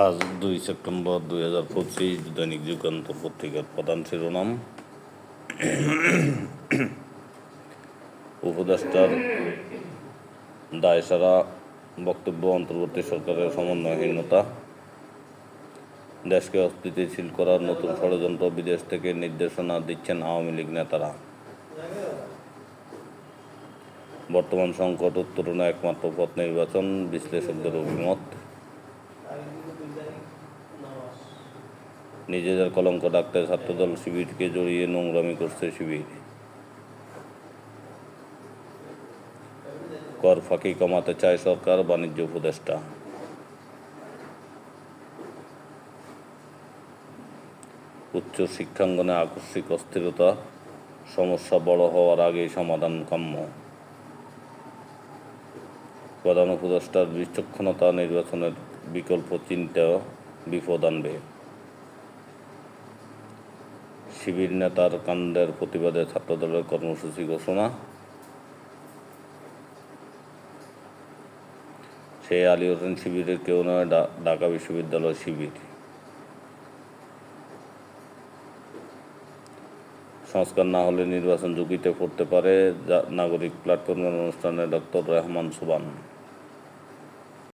আজ দুই সেপ্টেম্বর দুই হাজার পঁচিশ দৈনিক যুগান্তর পত্রিকার প্রধান শিরোনাম। উপদেষ্টার দায়সারা বক্তব্য, অন্তর্বর্তী সরকারের সমন্বয়হীনতা। দেশকে অস্থিতিশীল করার নতুন ষড়যন্ত্র বিদেশ থেকে নির্দেশনা দিচ্ছেন আওয়ামী লীগ নেতারা। বর্তমান সংকট উত্তরণে একমাত্র পথ নির্বাচন, বিশ্লেষকদের অভিমত। নিজেদের কলঙ্ক ডাকতে ছাত্রদল, শিবিরকে জড়িয়ে নোংরামি করছে শিবির। কর ফাঁকি কমাতে চায় সরকার, বাণিজ্য উপদেষ্টা। উচ্চ শিক্ষাঙ্গনে আকস্মিক অস্থিরতা, সমস্যা বড় হওয়ার আগেই সমাধান কাম্য। প্রধান উপদেষ্টার বিচক্ষণতা নির্বাচনের বিকল্প চিন্তা বিপদ আনবে। শিবির নেতার কাণ্ডের প্রতিবাদে ছাত্রদলের কর্মসূচি ঘোষণা। সে আলী হোসেন শিবিরের কেউ নয় ঢাকা বিশ্ববিদ্যালয় শিবির। সংস্কার না হলে নির্বাচন ঝুঁকিতে পড়তে পারে নাগরিক প্ল্যাটফর্মের অনুষ্ঠানে ডক্টর রহমান সুবান